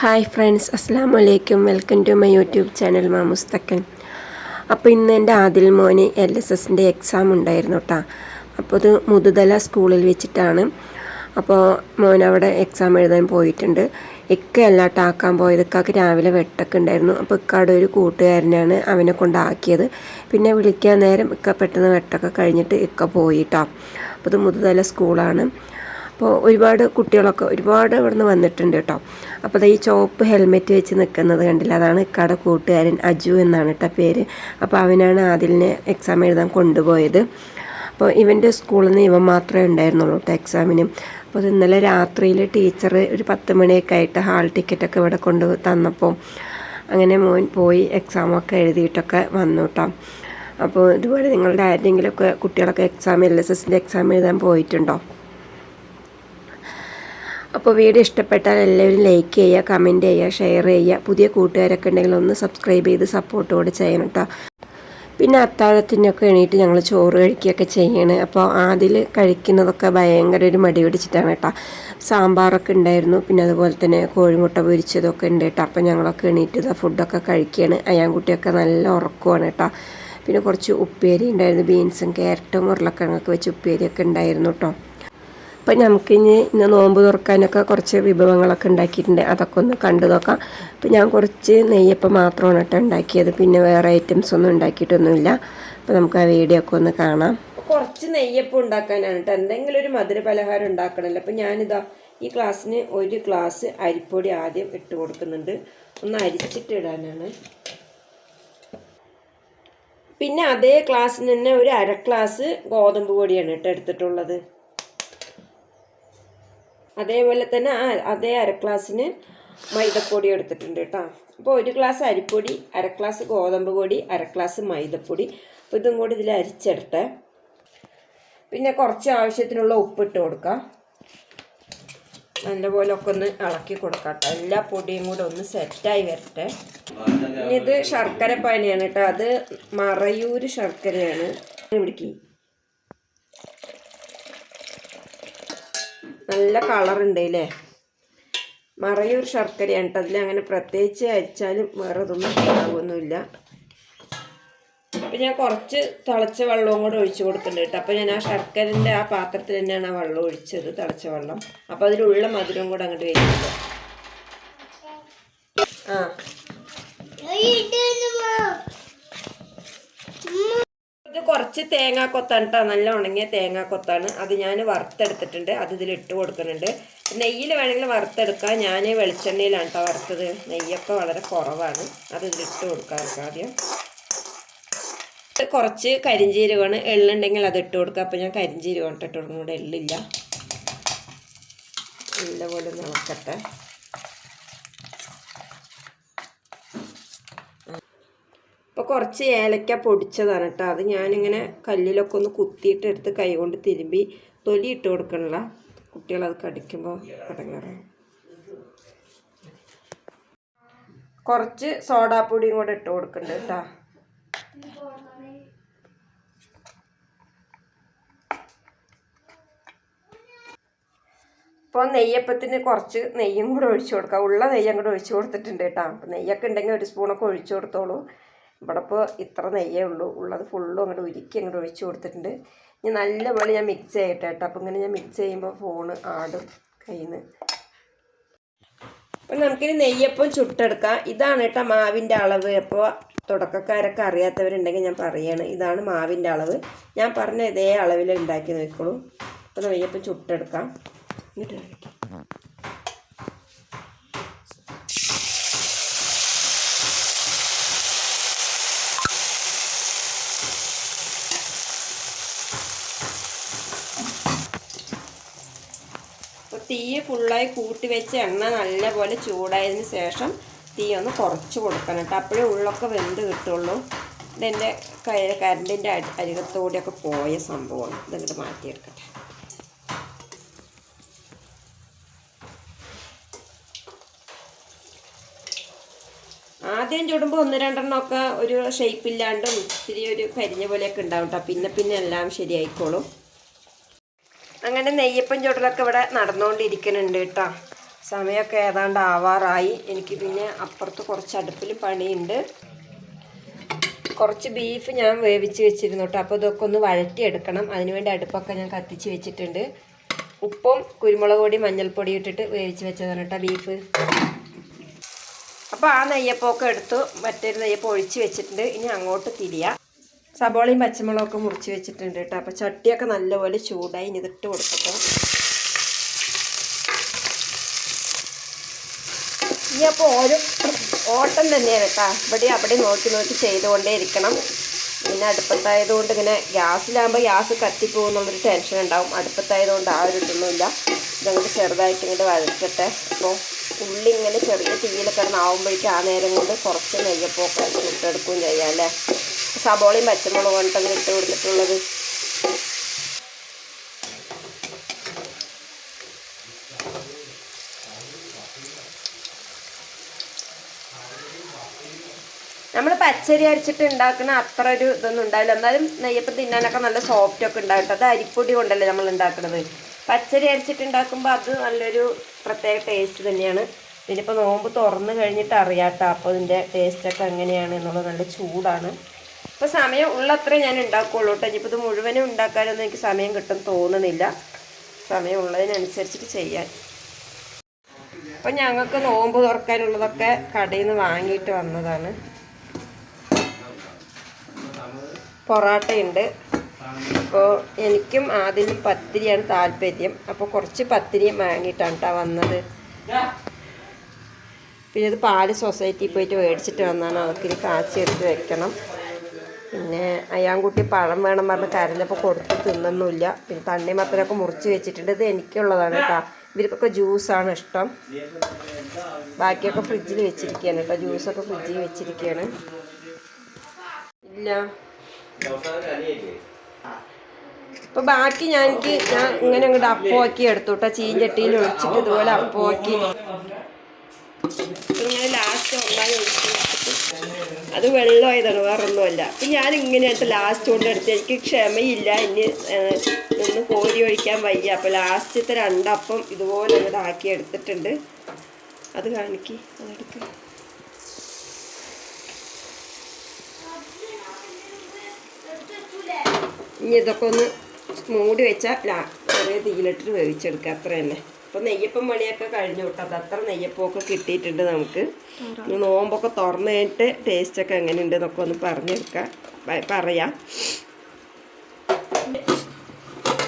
Hi friends അസ്സാം വലൈക്കും welcome to my YouTube channel മാമുസ്തക്കൻ അപ്പോൾ ഇന്ന് എന്റെ ആദിൽ മോന് എൽ എസ് എസിന്റെ എക്സാം ഉണ്ടായിരുന്നു കേട്ടോ അപ്പോൾ അത് മുതുതല സ്കൂളിൽ വെച്ചിട്ടാണ്. അപ്പോൾ മോൻ അവിടെ എക്സാം എഴുതാൻ പോയിട്ടുണ്ട്. ഇക്ക അല്ലാട്ട് ആക്കാൻ പോയത് ഇക്കാക്ക് രാവിലെ വെട്ടൊക്കെ ഉണ്ടായിരുന്നു. അപ്പോൾ ഇക്കാടെ ഒരു കൂട്ടുകാരനാണ് അവനെ കൊണ്ടാക്കിയത് പിന്നെ വിളിക്കാൻ നേരം ഇക്ക പെട്ടെന്ന് വെട്ടൊക്കെ കഴിഞ്ഞിട്ട് ഇക്ക പോയിട്ടോ അപ്പോൾ ഇത് മുതുതല സ്കൂളാണ്. അപ്പോൾ ഒരുപാട് കുട്ടികളൊക്കെ ഒരുപാട് ഇവിടുന്ന് വന്നിട്ടുണ്ട് കേട്ടോ. അപ്പോൾ ഈ ചോപ്പ് ഹെൽമെറ്റ് വെച്ച് നിൽക്കുന്നത് കണ്ടില്ല? അതാണ് ഇക്കാടെ കൂട്ടുകാരൻ അജു എന്നാണ് കേട്ടോ പേര്. അപ്പോൾ അവനാണ് ആദിലിനെ എക്സാം എഴുതാൻ കൊണ്ടുപോയത്. അപ്പോൾ ഇവന്റെ സ്കൂളിൽ നിന്ന് ഇവൻ മാത്രമേ ഉണ്ടായിരുന്നുള്ളൂ കേട്ടോ എക്സാമിന് അപ്പോൾ അത് ഇന്നലെ രാത്രിയിൽ ടീച്ചർ ഒരു പത്ത് മണിയൊക്കെ ആയിട്ട് ഹാൾ ടിക്കറ്റൊക്കെ ഇവിടെ കൊണ്ട് തന്നപ്പോൾ അങ്ങനെ മോൻ പോയി എക്സാമൊക്കെ എഴുതിയിട്ടൊക്കെ വന്നു കേട്ടോ. അപ്പോൾ ഇതുപോലെ നിങ്ങളുടെ ആരെങ്കിലുമൊക്കെ കുട്ടികളൊക്കെ എക്സാം എൽ എസ് എസിന്റെ എക്സാം എഴുതാൻ പോയിട്ടുണ്ടോ? അപ്പോൾ വീഡിയോ ഇഷ്ടപ്പെട്ടാൽ എല്ലാവരും ലൈക്ക് ചെയ്യുക കമന്റ് ചെയ്യുക ഷെയർ ചെയ്യുക. പുതിയ കൂട്ടുകാരൊക്കെ ഉണ്ടെങ്കിൽ ഒന്ന് സബ്സ്ക്രൈബ് ചെയ്ത് സപ്പോർട്ട് കൂടെ ചെയ്യണം കേട്ടോ പിന്നെ അത്താഴത്തിനൊക്കെ എണീറ്റ് ഞങ്ങൾ ചോറ് കഴിക്കുകയൊക്കെ ചെയ്യണം. അപ്പോൾ അതിൽ കഴിക്കുന്നതൊക്കെ ഭയങ്കര ഒരു മടി പിടിച്ചിട്ടാണ് കേട്ടോ സാമ്പാറൊക്കെ ഉണ്ടായിരുന്നു. പിന്നെ അതുപോലെ തന്നെ കോഴിമുട്ട പൊരിച്ചതൊക്കെ ഉണ്ട് കേട്ടോ അപ്പോൾ ഞങ്ങളൊക്കെ എണീറ്റ് ഫുഡൊക്കെ കഴിക്കുകയാണ്. അയാൻകുട്ടിയൊക്കെ നല്ല ഉറക്കമാണ് കേട്ടോ പിന്നെ കുറച്ച് ഉപ്പേരി ഉണ്ടായിരുന്നു. ബീൻസും ക്യാരറ്റും ഉരുളക്കിഴങ്ങൊക്കെ വെച്ച് ഉപ്പേരിയൊക്കെ ഉണ്ടായിരുന്നു കേട്ടോ അപ്പം നമുക്കിനി ഇന്ന് നോമ്പ് തുറക്കാനൊക്കെ കുറച്ച് വിഭവങ്ങളൊക്കെ ഉണ്ടാക്കിയിട്ടുണ്ട്. അതൊക്കെ ഒന്ന് കണ്ടു നോക്കാം. അപ്പം ഞാൻ കുറച്ച് നെയ്യപ്പം മാത്രമാണ് കേട്ടോ ഉണ്ടാക്കിയത്. പിന്നെ വേറെ ഐറ്റംസ് ഒന്നും ഉണ്ടാക്കിയിട്ടൊന്നുമില്ല. അപ്പം നമുക്ക് ആ വീഡിയോ ഒക്കെ ഒന്ന് കാണാം. കുറച്ച് നെയ്യപ്പം ഉണ്ടാക്കാനാണ് കേട്ടോ. എന്തെങ്കിലും ഒരു മധുര പലഹാരം ഉണ്ടാക്കണമല്ലോ. അപ്പം ഞാനിതാ ഈ ക്ലാസ്സിന് ഒരു ഗ്ലാസ് അരിപ്പൊടി ആദ്യം ഇട്ട് കൊടുക്കുന്നുണ്ട്. ഒന്ന് അരിച്ചിട്ട് ഇടാനാണ്. പിന്നെ അതേ ക്ലാസ്സിന് തന്നെ ഒരു അര ഗ്ലാസ് ഗോതമ്പ് പൊടിയാണ് കേട്ടോ എടുത്തിട്ടുള്ളത്. അതേപോലെ തന്നെ അതേ അര ഗ്ലാസ്സിന് മൈദപ്പൊടി എടുത്തിട്ടുണ്ട് കേട്ടോ. അപ്പോൾ ഒരു ഗ്ലാസ് അരിപ്പൊടി അര ഗ്ലാസ് ഗോതമ്പ് പൊടി അര ഗ്ലാസ് മൈദപ്പൊടി. അപ്പോൾ ഇതും കൂടി ഇതിൽ അരിച്ചെടുത്ത് പിന്നെ കുറച്ച് ആവശ്യത്തിനുള്ള ഉപ്പിട്ട് കൊടുക്കാം നല്ലപോലെ ഒക്കെ ഒന്ന് ഇളക്കി കൊടുക്കാം കേട്ടോ. എല്ലാ പൊടിയും കൂടെ ഒന്ന് സെറ്റായി വരട്ടെ. ഇനി ഇത് ശർക്കര പനിയാണ് കേട്ടോ. അത് മറയൂര് ശർക്കരയാണ്. പിടിക്കും നല്ല കളറുണ്ട് അല്ലേ മറയൂർ ശർക്കരയാണ് കേട്ടോ. അതിൽ അങ്ങനെ പ്രത്യേകിച്ച് അരിച്ചാലും വേറെ ഇതൊന്നും ഉണ്ടാകുമൊന്നുമില്ല അപ്പം ഞാൻ കുറച്ച് തിളച്ച വെള്ളവും കൂടെ ഒഴിച്ചു കൊടുക്കുന്നുണ്ട് കേട്ടോ. അപ്പോൾ ഞാൻ ആ ശർക്കരന്റെ ആ പാത്രത്തിൽ തന്നെയാണ് ആ വെള്ളം ഒഴിച്ചത് തിളച്ച വെള്ളം. അപ്പോൾ അതിലുള്ള മധുരം കൂടെ അങ്ങോട്ട് വരുന്നുണ്ട് ആ. ഇത് കുറച്ച് തേങ്ങാക്കൊത്താണ് കേട്ടോ നല്ല ഉണങ്ങിയ തേങ്ങാക്കൊത്താണ് അത് ഞാൻ വറുത്തെടുത്തിട്ടുണ്ട് അത് ഇതിൽ ഇട്ട് കൊടുക്കുന്നുണ്ട്. നെയ്യിൽ വേണമെങ്കിൽ വറുത്തെടുക്കാം. ഞാൻ വെളിച്ചെണ്ണയിലാണ് കേട്ടോ വറുത്തത്. നെയ്യൊക്കെ വളരെ കുറവാണ്. അത് ഇതിലിട്ട് കൊടുക്കാം ആദ്യം. കുറച്ച് കരിഞ്ചീരകമാണ്. എള്ളുണ്ടെങ്കിൽ അത് ഇട്ട് കൊടുക്കുക അപ്പോൾ ഞാൻ കരിഞ്ചീരകം ഇട്ട് കൊടുക്കുന്നു ഇവിടെ എള്ളില്ല. എള്ള പോലെ ഇളക്കട്ടെ. കുറച്ച് ഏലക്ക പൊടിച്ചതാണ് കേട്ടോ അത് ഞാനിങ്ങനെ കല്ലിലൊക്കെ ഒന്ന് കുത്തിയിട്ട് എടുത്ത് കൈ കൊണ്ട് തിരുമ്പി തൊലി ഇട്ട് കൊടുക്കണില്ല. കുട്ടികളത് കടിക്കുമ്പോൾ അടങ്ങാറാണ് കുറച്ച് സോഡാപ്പൊടിയും കൂടെ ഇട്ട് കൊടുക്കുന്നുണ്ട് കേട്ടോ ഇപ്പോൾ നെയ്യപ്പത്തിന് കുറച്ച് നെയ്യും കൂടെ ഒഴിച്ചു കൊടുക്കാം. ഉള്ള നെയ്യും കൂടെ ഒഴിച്ചു കൊടുത്തിട്ടുണ്ട് കേട്ടോ അപ്പോൾ നെയ്യൊക്കെ ഉണ്ടെങ്കിൽ ഒരു സ്പൂണൊക്കെ ഒഴിച്ചു കൊടുത്തോളൂ. ഇവിടെ ഇപ്പോൾ ഇത്ര നെയ്യേ ഉള്ളൂ. ഉള്ളത് ഫുള്ളും അങ്ങോട്ട് ഉരുക്കി അങ്ങോട്ട് ഒഴിച്ചു കൊടുത്തിട്ടുണ്ട്. ഇനി നല്ലപോലെ ഞാൻ മിക്സ് ചെയ്യട്ടെ കേട്ടോ അപ്പോൾ ഇങ്ങനെ ഞാൻ മിക്സ് ചെയ്യുമ്പോൾ ഫോണ് ആടും കയ്യിൽ നിന്ന് അപ്പം നമുക്കിനി നെയ്യപ്പം ചുട്ടെടുക്കാം. ഇതാണ് കേട്ടോ മാവിന്റെ അളവ്. അപ്പോൾ തുടക്കക്കാരൊക്കെ അറിയാത്തവരുണ്ടെങ്കിൽ ഞാൻ പറയാണ്. ഇതാണ് മാവിന്റെ അളവ്. ഞാൻ പറഞ്ഞ ഇതേ അളവിൽ ഉണ്ടാക്കി നോക്കിക്കോളൂ. അപ്പോൾ നെയ്യപ്പം ചുട്ടെടുക്കാം. ഇങ്ങോട്ട് അപ്പോൾ തീ ഫുള്ളായി കൂട്ടി വെച്ച് എണ്ണ നല്ലപോലെ ചൂടായതിന് ശേഷം തീ ഒന്ന് കുറച്ച് കൊടുക്കണം കേട്ടോ. അപ്പോഴേ ഉള്ളൊക്കെ വെന്ത് കിട്ടുള്ളൂ. ഇതെന്റെ കരണ്ടിന്റെ അരികത്തോടെയൊക്കെ പോയ സംഭവമാണ്. ഇതങ്ങോട്ട് മാറ്റിയെടുക്കട്ടെ. ആദ്യം ചുടുമ്പോൾ ഒന്ന് രണ്ടെണ്ണമൊക്കെ ഒരു ഷേപ്പില്ലാണ്ടും ഇത്തിരി ഒരു കരിഞ്ഞ പോലെയൊക്കെ ഉണ്ടാവും കേട്ടോ. പിന്നെ പിന്നെ എല്ലാം ശരിയായിക്കോളും. അങ്ങനെ നെയ്യപ്പം ചുടലൊക്കെ ഇവിടെ നടന്നുകൊണ്ടിരിക്കുന്നുണ്ട് കേട്ടോ. സമയമൊക്കെ ഏതാണ്ട് ആവാറായി. എനിക്ക് പിന്നെ അപ്പുറത്ത് കുറച്ച് അടുപ്പിൽ പണിയുണ്ട്. കുറച്ച് ബീഫ് ഞാൻ വേവിച്ച് വെച്ചിരുന്നു കേട്ടോ. അപ്പോൾ ഇതൊക്കെ ഒന്ന് വഴറ്റിയെടുക്കണം. അതിനുവേണ്ടി അടുപ്പൊക്കെ ഞാൻ കത്തിച്ച് വെച്ചിട്ടുണ്ട്. ഉപ്പും കുരുമുളക് പൊടി മഞ്ഞൾപ്പൊടി ഇട്ടിട്ട് വേവിച്ച് വെച്ചതാണ് കേട്ടോ ബീഫ്. അപ്പോൾ ആ നെയ്യപ്പമൊക്കെ എടുത്തു. മറ്റൊരു നെയ്യപ്പം ഒഴിച്ച് വെച്ചിട്ടുണ്ട്. ഇനി അങ്ങോട്ട് തിരിയാം. സബോളയും പച്ചമുളകൊക്കെ മുറിച്ച് വെച്ചിട്ടുണ്ട് കേട്ടോ. അപ്പോൾ ചട്ടിയൊക്കെ നല്ലപോലെ ചൂടായി ഇതിട്ട് കൊടുക്കട്ടോ. ഇനി അപ്പോൾ ഓരോ ഓട്ടം തന്നെയാണ് കേട്ടോ. ഇവിടെ അവിടെ നോക്കി നോക്കി ചെയ്തുകൊണ്ടേ ഇരിക്കണം. പിന്നെ അടുപ്പത്തായതുകൊണ്ട് ഇങ്ങനെ ഗ്യാസിലാകുമ്പോൾ ഗ്യാസ് കത്തിപ്പോകുന്നുള്ളൊരു ടെൻഷൻ ഉണ്ടാവും. അടുപ്പത്തായതുകൊണ്ട് ആ ഒരു ഇതൊന്നുമില്ല ഇതങ്ങോട്ട് ചെറുതായിട്ട് ഇങ്ങോട്ട് വഴറ്റട്ടെ. അപ്പോൾ ഉള്ളി ഇങ്ങനെ ചെറിയ തീയിൽ കിടന്നാവുമ്പോഴേക്കും ആ നേരം കൊണ്ട് കുറച്ച് നെയ്യപ്പൊക്കെ ചുട്ടെടുക്കുകയും ചെയ്യാം അല്ലേ? സബോളയും പച്ചമുളകും കൊണ്ടങ്ങനെ ഇട്ട് കൊടുത്തിട്ടുള്ളത്. നമ്മൾ പച്ചരി അരിച്ചിട്ട് ഉണ്ടാക്കുന്ന അത്ര ഒരു ഇതൊന്നും ഉണ്ടാവില്ല. എന്നാലും നെയ്യപ്പം തിന്നാനൊക്കെ നല്ല സോഫ്റ്റ് ഒക്കെ ഉണ്ടാകട്ടെ അത് അരിപ്പൊടി കൊണ്ടല്ലേ നമ്മൾ ഉണ്ടാക്കുന്നത് പച്ചരി അരിച്ചിട്ട് ഉണ്ടാക്കുമ്പോൾ അത് നല്ലൊരു പ്രത്യേക ടേസ്റ്റ് തന്നെയാണ്. ഇതിനിപ്പോൾ നോമ്പ് തുറന്നു കഴിഞ്ഞിട്ട് അറിയാട്ടോ. അപ്പോൾ ഇതിന്റെ ടേസ്റ്റൊക്കെ എങ്ങനെയാണ് എന്നുള്ളത് നല്ല ചൂടാണ്. ഇപ്പോൾ സമയം ഉള്ളത്രേ ഞാൻ ഉണ്ടാക്കുകയുള്ളൂ കേട്ടോ. ഇനിയിപ്പോൾ ഇത് മുഴുവനും ഉണ്ടാക്കാനൊന്നും എനിക്ക് സമയം കിട്ടും തോന്നുന്നില്ല. സമയം ഉള്ളതിനനുസരിച്ചിട്ട് ചെയ്യാൻ. അപ്പം ഞങ്ങൾക്ക് നോമ്പ് തുറക്കാനുള്ളതൊക്കെ കടയിൽ നിന്ന് വാങ്ങിയിട്ട് വന്നതാണ്. പൊറാട്ടയുണ്ട്. അപ്പോൾ എനിക്കും ആദ്യം പത്തിരിയാണ് താല്പര്യം. അപ്പോൾ കുറച്ച് പത്തിരി വാങ്ങിയിട്ടാണ് കേട്ടോ വന്നത്. പിന്നെ ഇത് പാൽ സൊസൈറ്റിയിൽ പോയിട്ട് മേടിച്ചിട്ട് വന്നാണ്. അതൊക്കെ ഇനി കാച്ചെടുത്ത് വെക്കണം. പിന്നെ അയ്യാൻകുട്ടി പഴം വേണം പറഞ്ഞ് കരഞ്ഞപ്പോൾ കൊടുത്ത് തിന്നൊന്നുമില്ല. പിന്നെ തണ്ണിമത്തനൊക്കെ മുറിച്ച് വെച്ചിട്ടുണ്ട്. ഇത് എനിക്കുള്ളതാണ് കേട്ടോ ഇവർക്കൊക്കെ ജ്യൂസാണ് ഇഷ്ടം. ബാക്കിയൊക്കെ ഫ്രിഡ്ജിൽ വെച്ചിരിക്കുകയാണ് കേട്ടോ ജ്യൂസൊക്കെ ഫ്രിഡ്ജിൽ വെച്ചിരിക്കുകയാണ് ഇല്ല. ഇപ്പൊ ബാക്കി ഞാൻ എനിക്ക് ഞാൻ ഇങ്ങനെ അങ്ങോട്ട് അപ്പമാക്കി എടുത്തു കേട്ടോ ചീഞ്ചട്ടിയിൽ ഒഴിച്ചിട്ട് ഇതുപോലെ അപ്പമാക്കി ഇങ്ങനെ ലാസ്റ്റ് ഒന്നായി ഒഴിച്ച് അത് വെള്ളമായതാണ് വേറെ ഒന്നുമല്ല അപ്പം ഞാൻ ഇങ്ങനെയായിട്ട് ലാസ്റ്റ് കൊണ്ട് എടുത്ത് എനിക്ക് ക്ഷമയില്ല ഇനി ഒന്ന് കോരി ഒഴിക്കാൻ വയ്യ. അപ്പോൾ ലാസ്റ്റത്തെ രണ്ടപ്പം ഇതുപോലെ അങ്ങോട്ട് ആക്കി എടുത്തിട്ടുണ്ട്. അത് കാണിക്ക് അതെടുക്കുക ഇനി ഇതൊക്കെ ഒന്ന് മൂടി വെച്ചാൽ ചെറിയ തീയിലിട്ടിട്ട് വേവിച്ചെടുക്കുക അത്ര തന്നെ അപ്പോൾ നെയ്യപ്പം മണിയൊക്കെ കഴിഞ്ഞു കേട്ടോ. അത് അത്ര നെയ്യപ്പമൊക്കെ കിട്ടിയിട്ടുണ്ട് നമുക്ക്. നോമ്പൊക്കെ തുറന്നു കഴിഞ്ഞിട്ട് ടേസ്റ്റൊക്കെ എങ്ങനെയുണ്ട് എന്നൊക്കെ ഒന്ന് പറഞ്ഞെടുക്കാം. പറയാം.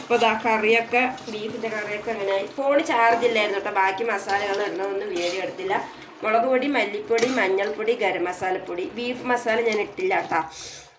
അപ്പോൾ ഇതാ കറിയൊക്കെ ബീഫിന്റെ കറിയൊക്കെ അങ്ങനെ ഫോൺ ചാർജ് ഇല്ലായിരുന്നു കേട്ടോ. ബാക്കി മസാലകൾ ഒന്നും വീഡിയോ എടുത്തില്ല. മുളക് പൊടി മല്ലിപ്പൊടി മഞ്ഞൾപ്പൊടി ഗരം മസാലപ്പൊടി. ബീഫ് മസാല ഞാൻ ഇട്ടില്ല കേട്ടോ.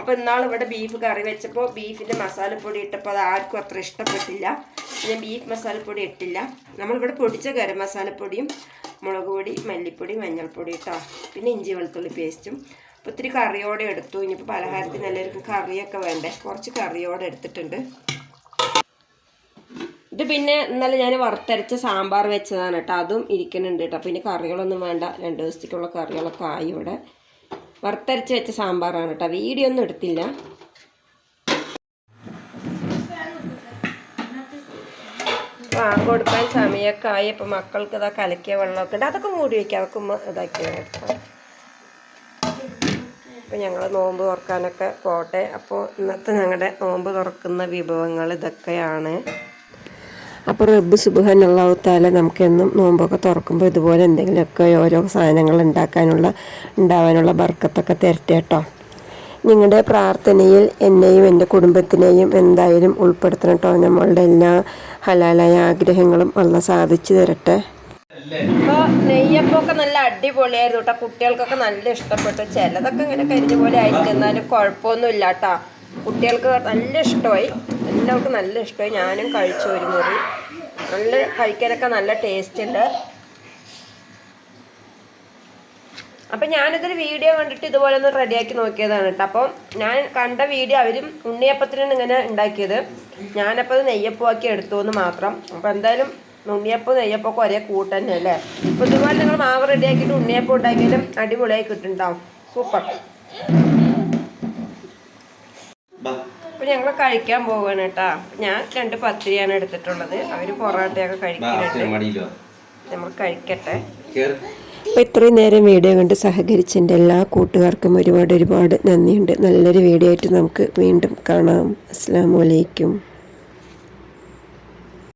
അപ്പോൾ ഇന്നാൾ ഇവിടെ ബീഫ് കറി വെച്ചപ്പോൾ ബീഫിന്റെ മസാലപ്പൊടി ഇട്ടപ്പോൾ അത് ആർക്കും അത്ര ഇഷ്ടപ്പെട്ടില്ല. ഞാൻ ബീഫ് മസാലപ്പൊടി ഇട്ടില്ല. നമ്മളിവിടെ പൊടിച്ച ഗരം മസാലപ്പൊടിയും മുളക് പൊടി മല്ലിപ്പൊടി മഞ്ഞൾപ്പൊടി ഇട്ടോ. പിന്നെ ഇഞ്ചി വെളുത്തുള്ളി പേസ്റ്റും അപ്പോൾ ഇത്തിരി കറിയോടെ എടുത്തു. ഇനിയിപ്പോൾ പലഹാരത്തിന് എല്ലാവർക്കും കറിയൊക്കെ വേണ്ടേ? കുറച്ച് കറിയോടെ എടുത്തിട്ടുണ്ട്. ഇത് പിന്നെ ഇന്നലെ ഞാൻ വറുത്തരച്ച സാമ്പാർ വെച്ചതാണ് കേട്ടോ. അതും ഇരിക്കുന്നുണ്ട് കേട്ടോ. പിന്നെ കറികളൊന്നും വേണ്ട. രണ്ട് ദിവസത്തേക്കുള്ള കറികളൊക്കെ ആയി ഇവിടെ. വറുത്തരച്ച് വെച്ച സാമ്പാറാണ് കേട്ടോ. വീഡിയോ ഒന്നും എടുത്തില്ല. ആ കൊടുക്കാൻ സമയമൊക്കെ ആയി. ഇപ്പം മക്കൾക്ക് ഇതാ കലക്കിയ വെള്ളമൊക്കെ ഉണ്ട്. അതൊക്കെ മൂടി വയ്ക്കാം അതൊക്കെ ഉമ്മ ഇതാക്കി എടുക്കാം ഇപ്പം ഞങ്ങൾ നോമ്പ് തുറക്കാനൊക്കെ പോട്ടെ. അപ്പോൾ ഇന്നത്തെ ഞങ്ങളുടെ നോമ്പ് തുറക്കുന്ന വിഭവങ്ങൾ ഇതൊക്കെയാണ്. അപ്പോൾ റബ്ബ് സുബാൻ നമുക്ക് നമുക്കെന്നും നോമ്പൊക്കെ തുറക്കുമ്പോൾ ഇതുപോലെ എന്തെങ്കിലുമൊക്കെ ഓരോ സാധനങ്ങൾ ഉണ്ടാക്കാനുള്ള ഉണ്ടാവാനുള്ള ബർക്കത്തൊക്കെ തരട്ടെ കേട്ടോ. നിങ്ങളുടെ പ്രാർത്ഥനയിൽ എന്നെയും എന്റെ കുടുംബത്തിനെയും എന്തായാലും ഉൾപ്പെടുത്തണം കേട്ടോ. നമ്മളുടെ എല്ലാ ഹലാലായ ആഗ്രഹങ്ങളും അള്ള സാധിച്ചു തരട്ടെ. നെയ്യപ്പൊക്കെ നെയ്യപ്പമൊക്കെ നല്ല അടിപൊളിയായിരുന്നു കേട്ടോ. കുട്ടികൾക്കൊക്കെ നല്ല ഇഷ്ടപ്പെട്ടു. ചിലതൊക്കെ ഇങ്ങനെ കരിഞ്ഞ പോലെ ആയിട്ട് എന്നാലും കുഴപ്പമൊന്നുമില്ല കേട്ടോ. കുട്ടികൾക്ക് നല്ല ഇഷ്ടമായി. എല്ലാവർക്കും നല്ല ഇഷ്ടമായി. ഞാനും കഴിച്ചു ഒരു മുറി. നല്ല കഴിക്കാനൊക്കെ നല്ല ടേസ്റ്റ് ഉണ്ട്. അപ്പം ഞാനിതൊരു വീഡിയോ കണ്ടിട്ട് ഇതുപോലെ ഒന്ന് റെഡിയാക്കി നോക്കിയതാണ് കേട്ടോ അപ്പം ഞാൻ കണ്ട വീഡിയോ അവരും ഉണ്ണിയപ്പത്തിനാണ് ഇങ്ങനെ ഉണ്ടാക്കിയത്. ഞാനപ്പോൾ അത് നെയ്യപ്പമാക്കി എടുത്തു എന്ന് മാത്രം. അപ്പം എന്തായാലും ഉണ്ണിയപ്പം നെയ്യപ്പമൊക്കെ ഒരേ കൂട്ട് തന്നെ അല്ലേ? അപ്പോൾ ഇതുപോലെ നിങ്ങൾ മാവ് റെഡിയാക്കിയിട്ട് ഉണ്ണിയപ്പം ഉണ്ടാക്കിയാലും അടിപൊളിയായി കിട്ടുന്നുണ്ടാവും സൂപ്പർ. അപ്പം ഞങ്ങൾ കഴിക്കാൻ പോവാണ് കേട്ടാ. ഞാൻ രണ്ട് പത്തിരിയാണ് എടുത്തിട്ടുള്ളത്. അവർ പൊറോട്ടയൊക്കെ കഴിക്കുന്നുണ്ട്. നമ്മൾ കഴിക്കട്ടെ. അപ്പൊ അപ്പോൾ ഇത്രയും നേരം വീഡിയോ കണ്ട് സഹകരിച്ചതിന്റെ എല്ലാ കൂട്ടുകാർക്കും ഒരുപാട് ഒരുപാട് നന്ദിയുണ്ട്. നല്ലൊരു വീഡിയോ ആയിട്ട് നമുക്ക് വീണ്ടും കാണാം. അസ്സാം വലൈക്കും